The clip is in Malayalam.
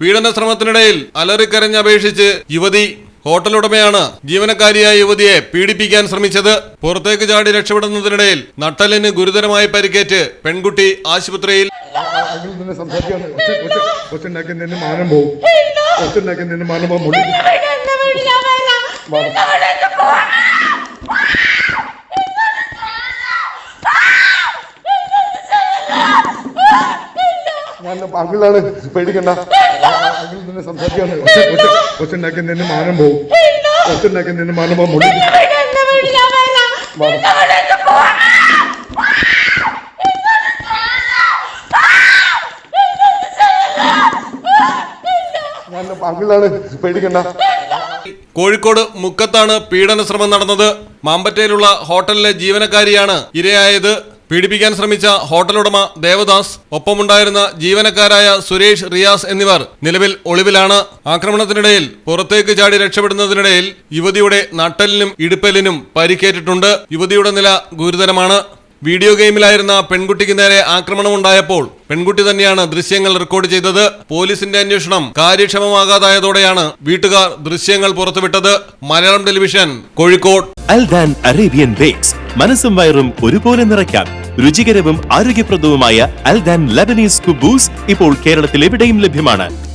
പീഡന ശ്രമത്തിനിടയിൽ അലറിക്കരഞ്ഞപേക്ഷിച്ച് യുവതി യുവതി ഹോട്ടലുടമയാണ്. ജീവനക്കാരിയായ യുവതിയെ പീഡിപ്പിക്കാൻ ശ്രമിച്ചത്. പുറത്തേക്ക് ചാടി രക്ഷപ്പെടുന്നതിനിടയിൽ നട്ടലിന് ഗുരുതരമായി പരിക്കേറ്റ് പെൺകുട്ടി ആശുപത്രിയിൽ മാനം പോകും ഒച്ചുണ്ടാക്കി നിന്ന് മാനം പോകും മുടി ഞാൻ അങ്കിളാണ് പേടിക്കണ്ട. അങ്കിൾ നിന്ന് സംസാരിക്കാണ് കൊച്ചുണ്ടാക്കി നിന്ന് മാനം പോകും കൊച്ചുണ്ടാക്കി നിന്ന് മാനം പോകും മുടി ഞാൻ അങ്കിളാണ് പേടിക്കണ്ട. കോഴിക്കോട് മുക്കത്താണ് പീഡന ശ്രമം നടന്നത്. മാമ്പറ്റയിലുള്ള ഹോട്ടലിലെ ജീവനക്കാരിയാണ് ഇരയായത്. പീഡിപ്പിക്കാൻ ശ്രമിച്ച ഹോട്ടലുടമ ദേവദാസ് ഒപ്പമുണ്ടായിരുന്ന ജീവനക്കാരായ സുരേഷ് റിയാസ് എന്നിവർ നിലവിൽ ഒളിവിലാണ്. ആക്രമണത്തിനിടയിൽ പുറത്തേക്ക് ചാടി രക്ഷപ്പെടുന്നതിനിടയിൽ യുവതിയുടെ നട്ടലിനും ഇടുപ്പലിനും പരിക്കേറ്റിട്ടുണ്ട്. യുവതിയുടെ നില ഗുരുതരമാണ്. വീഡിയോ ഗെയിമിലായിരുന്ന പെൺകുട്ടിക്ക് നേരെ ആക്രമണമുണ്ടായപ്പോൾ പെൺകുട്ടി തന്നെയാണ് ദൃശ്യങ്ങൾ റെക്കോർഡ് ചെയ്തത്. പോലീസിന്റെ അന്വേഷണം കാര്യക്ഷമമാകാതായതോടെയാണ് വീട്ടുകാർ ദൃശ്യങ്ങൾ പുറത്തുവിട്ടത്. Malayalam television Kozhikode. Aldan Arabian bakes മനസ്സും വയറും ഒരുപോലെ നിറയ്ക്കാം. രുചികരവും ആരോഗ്യപ്രദവുമായ അൽദാൻ ലബനീസ് കുബൂസ് ഇപ്പോൾ കേരളത്തിൽ എവിടെയും ലഭ്യമാണ്.